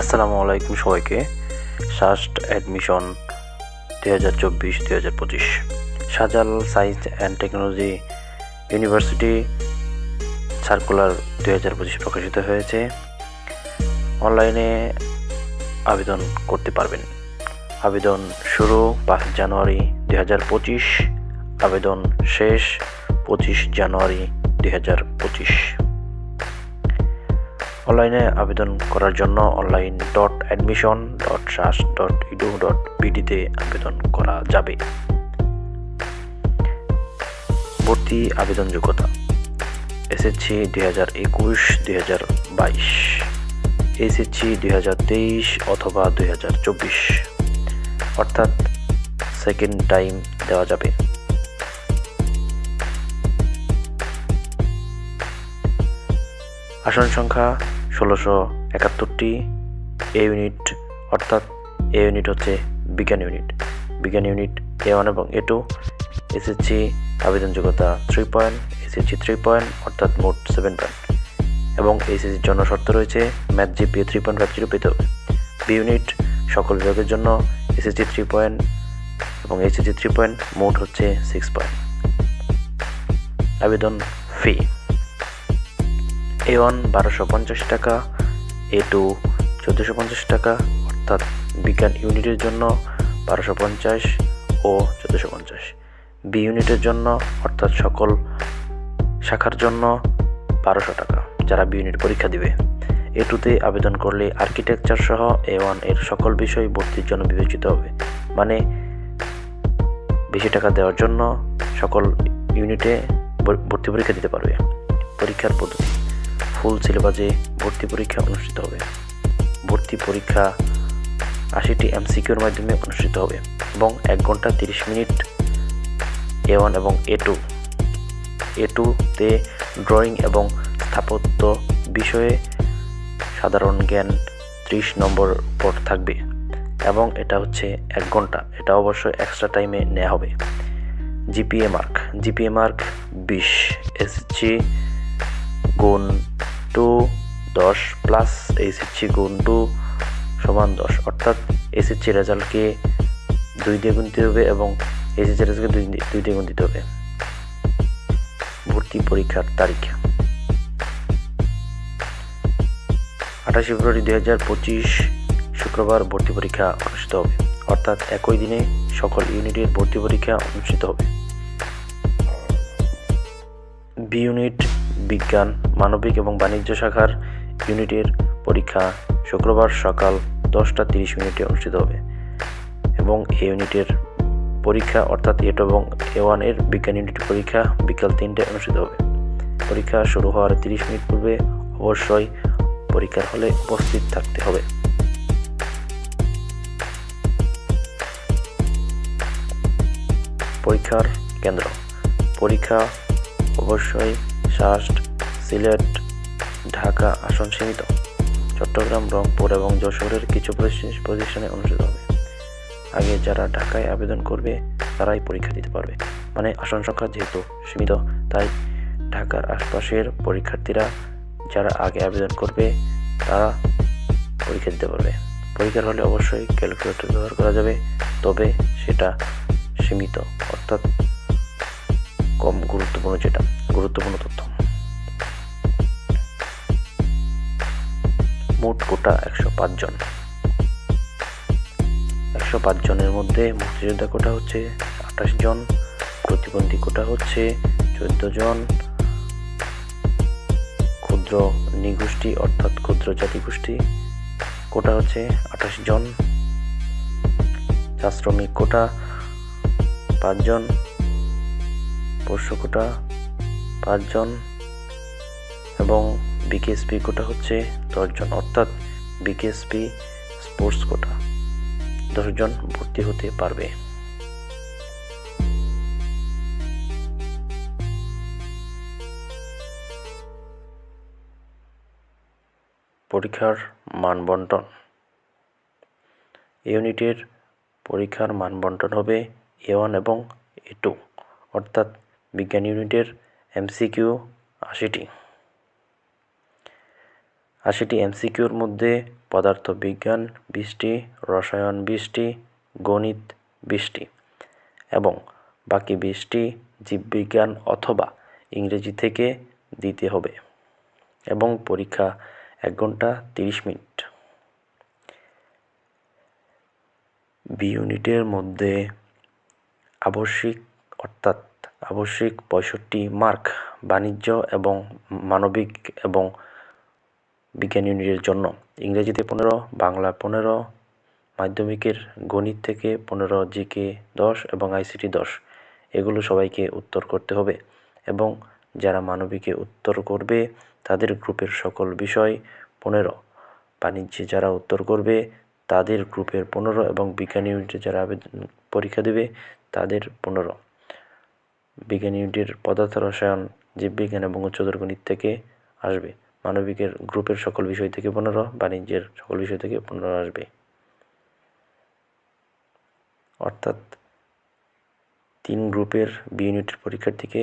আসসালামু আলাইকুম সবাইকে। সাস্ট অ্যাডমিশন দুই হাজার চব্বিশ, দুই হাজার পঁচিশ। Shahjalal science and technology university circular দুই হাজার পঁচিশ প্রকাশিত হয়েছে। অনলাইনে আবেদন করতে পারবেন। আবেদন শুরু পাঁচ জানুয়ারি দুই হাজার পঁচিশ। আবেদন শেষ পঁচিশ জানুয়ারি দুই হাজার পঁচিশ। অনলাইনে আবেদন করার জন্য online dot admission dot SUST dot edu dot বিডিতে আবেদন করা যাবে। ভর্তি আবেদন যোগ্যতা এসএসসি দুই হাজার একুশ, দুই হাজার বাইশ এসএসসি দুই হাজার তেইশ অথবা দুই হাজার চব্বিশ। অর্থাৎ সেকেন্ড টাইম দেওয়া যাবে। আসন সংখ্যা ষোলোশো একাত্তরটি। এ ইউনিট অর্থাৎ এ ইউনিট হচ্ছে বিজ্ঞান ইউনিট বিজ্ঞান ইউনিট এ ওয়ান এবং এ টু এসএসসি আবেদন যোগ্যতা three point SSC three point অর্থাৎ মোট সেভেন পয়েন্ট এবং এসএসসির জন্য শর্ত রয়েছে math GPA three point five zero পেতে হবে। বি ইউনিট সকল বিভাগের জন্য এসএসসি থ্রি পয়েন্ট এবং এসএসসি থ্রি পয়েন্ট মোট হচ্ছে সিক্স পয়েন্ট আবেদন ফি এ ওয়ান বারোশো পঞ্চাশ টাকা এ টু চোদ্দোশো পঞ্চাশ টাকা, অর্থাৎ বিজ্ঞান ইউনিটের জন্য বারোশো পঞ্চাশ ও চোদ্দোশো পঞ্চাশ। বি ইউনিটের জন্য, অর্থাৎ সকল শাখার জন্য বারোশো টাকা, যারা বি ইউনিট পরীক্ষা দিবে। এ টুতে আবেদন করলে আর্কিটেকচার সহ এ ওয়ানের সকল বিষয় ভর্তির জন্য বিবেচিত হবে। মানে বেশি টাকা দেওয়ার জন্য সকল ইউনিটে ভর্তি পরীক্ষা দিতে পারবে। পরীক্ষার পদ্ধতি। ফুল সিলেবাসে ভর্তি পরীক্ষা অনুষ্ঠিত হবে। ভর্তি পরীক্ষা আশিটি এমসিকিউর মাধ্যমে অনুষ্ঠিত হবে এবং এক ঘণ্টা তিরিশ মিনিট এ ওয়ান এবং এ টু এ টুতে ড্রয়িং এবং স্থাপত্য বিষয়ে সাধারণ জ্ঞান ত্রিশ নম্বর পর থাকবে এবং এটা হচ্ছে এক ঘণ্টা। এটা অবশ্যই এক্সট্রা টাইমে নেওয়া হবে। জিপিএ মার্ক জিপিএ মার্ক বিশ। এসজি গুণ টু দশ প্লাস এসএসসি গুণ টু সমান দশ। অর্থাৎ এসএসসি রেজাল্টকে দুই দিয়ে গুণ দিতে হবে এবং এসএসসি রেজাল্টকে দুই দুই দিয়ে গুণ দিতে হবে। ভর্তি পরীক্ষার তারিখ। আঠাশে ফেব্রুয়ারি দুই হাজার পঁচিশ শুক্রবার ভর্তি পরীক্ষা অনুষ্ঠিত হবে। অর্থাৎ একই দিনে সকল ইউনিটের ভর্তি পরীক্ষা অনুষ্ঠিত হবে। বি ইউনিট বিজ্ঞান, মানবিক এবং বাণিজ্য শাখার ইউনিটের পরীক্ষা শুক্রবার সকাল দশটা তিরিশ মিনিটে অনুষ্ঠিত হবে এবং এ ইউনিটের পরীক্ষা অর্থাৎ এট এবং এ ওয়ানের বিজ্ঞান ইউনিটের পরীক্ষা বিকাল তিনটে অনুষ্ঠিত হবে। পরীক্ষা শুরু হওয়ার তিরিশ মিনিট পূর্বে অবশ্যই পরীক্ষার হলে উপস্থিত থাকতে হবে। পরীক্ষার কেন্দ্র। পরীক্ষা অবশ্যই শাস্ট, সিলেট, ঢাকা, আসন সীমিত। চট্টগ্রাম, রংপুর এবং যশোরের কিছু প্রতিষ্ঠা- প্রতিষ্ঠানে অনুষ্ঠিত হবে। আগে যারা ঢাকায় আবেদন করবে, তারাই পরীক্ষা দিতে পারবে। মানে আসন সংখ্যা যেহেতু সীমিত, তাই ঢাকার আশপাশের পরীক্ষার্থীরা যারা আগে আবেদন করবে, তারা পরীক্ষা দিতে পারবে। পরীক্ষার হলে অবশ্যই ক্যালকুলেটর ব্যবহার করা যাবে, তবে সেটা সীমিত। অর্থাৎ কম গুরুত্বপূর্ণ যেটা, গুরুত্বপূর্ণ তথ্য। মোট কোটা একশো পাঁচ জন। একশো পাঁচ জনের মধ্যে মুক্তিযোদ্ধা কোটা হচ্ছে আঠাশ জন, প্রতিবন্ধী কোটা হচ্ছে চোদ্দ জন। ক্ষুদ্র নিগোষ্ঠী অর্থাৎ ক্ষুদ্র জাতিগোষ্ঠী কোটা হচ্ছে আঠাশ জন। চা শ্রমিক কোটা পাঁচজন পোষ্য কোটা পাঁচজন এবং বিকেএসপি কোটা হচ্ছে দশজন, অর্থাৎ বিকেএসপি স্পোর্টস কোটা। দশজন ভর্তি হতে পারবে। পরীক্ষার মান বন্টন ইউনিটের পরীক্ষার মান বন্টন হবে এ ওয়ান এবং এ টু অর্থাৎ বিজ্ঞান ইউনিটের এমসিকিউ আশিটি। আশিটি এমসিকিউর মধ্যে পদার্থবিজ্ঞান বিশটি, রসায়ন বিশটি, গণিত বিশটি এবং বাকি বিশটি জীববিজ্ঞান অথবা ইংরেজি থেকে দিতে হবে এবং পরীক্ষা এক ঘণ্টা তিরিশ মিনিট। বি ইউনিটের মধ্যে আবশ্যিক অর্থাৎ আবশ্যিক পঁয়ষট্টি মার্ক বাণিজ্য এবং মানবিক এবং বিজ্ঞান ইউনিটের জন্য। ইংরেজিতে পনেরো, বাংলা পনেরো, মাধ্যমিকের গণিত থেকে পনেরো, জিকে দশ এবং আইসিটি দশ। এগুলো সবাইকে উত্তর করতে হবে এবং যারা মানবিকে উত্তর করবে, তাদের গ্রুপের সকল বিষয় পনেরো। বাণিজ্যে যারা উত্তর করবে, তাদের গ্রুপের পনেরো এবং বিজ্ঞান ইউনিটে যারা আবেদন পরীক্ষা দেবে, তাদের পনেরো। বিজ্ঞান ইউনিটের পদার্থ রসায়ন, জীববিজ্ঞান এবং উচ্চতর গণিত থেকে আসবে। মানবিকের গ্রুপের সকল বিষয় থেকে পনেরো, বাণিজ্যের সকল বিষয় থেকে পনেরো আসবে। অর্থাৎ তিন গ্রুপের বি ইউনিটের পরীক্ষার্থীকে